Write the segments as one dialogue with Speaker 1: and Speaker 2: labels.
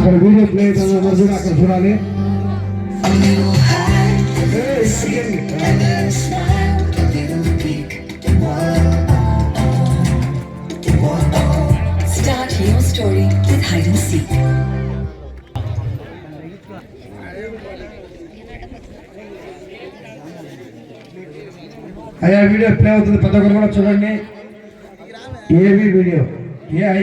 Speaker 1: అక్కడ video play అవుతుంది అందరు కూడా అక్కడ చూడాలి ఏయ్, ఇక్కడికి.
Speaker 2: Start your story with hide and seek.
Speaker 1: అయ్యా వీడియో ప్లే అవుతుంది ప్రతి ఒక్కరు కూడా చూడండి ఏవి వీడియో ఏఐ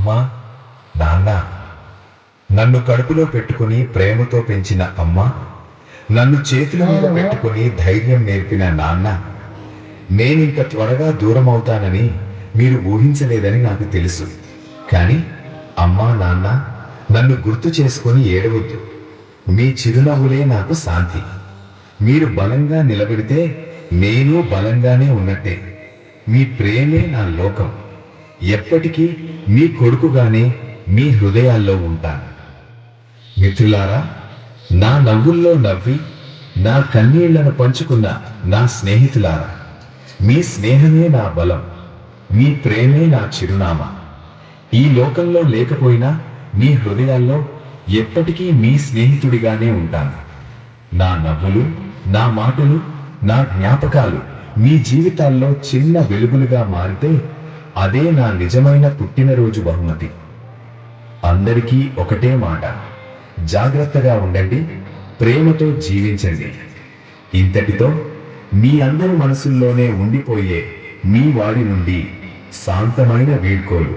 Speaker 3: అమ్మా నాన్న నన్ను కడుపులో పెట్టుకుని ప్రేమతో పెంచిన అమ్మ నన్ను చేతుల మీద పెట్టుకుని ధైర్యం నేర్పిన నాన్న నేనింక త్వరగా దూరం అవుతానని మీరు ఊహించలేదని నాకు తెలుసు. కానీ అమ్మా నాన్న నన్ను గుర్తు చేసుకుని ఏడవద్దు. మీ చిరునవ్వులే నాకు శాంతి. మీరు బలంగా నిలబడితే నేను బలంగానే ఉన్నట్టే. మీ ప్రేమే నా లోకం. ఎప్పటికీ మీ కొడుకుగానే మీ హృదయాల్లో ఉంటాను. మిత్రులారా నా నవ్వుల్లో నవ్వి నా కన్నీళ్ళను పంచుకున్న నా స్నేహితులారా మీ స్నేహమే నా బలం మీ ప్రేమే నా చిరునామా. ఈ లోకంలో లేకపోయినా మీ హృదయాల్లో ఎప్పటికీ మీ స్నేహితుడిగానే ఉంటాను. నా నవ్వులు నా మాటలు నా జ్ఞాపకాలు మీ జీవితాల్లో చిన్న వెలుగులుగా మారితే అదే నా నిజమైన పుట్టినరోజు బహుమతి. అందరికీ ఒకటే మాట. జాగ్రత్తగా ఉండండి ప్రేమతో జీవించండి. ఇంతటితో మీ అందరి మనసుల్లోనే ఉండిపోయే మీ వాడి నుండి శాంతమైన వీడ్కోలు.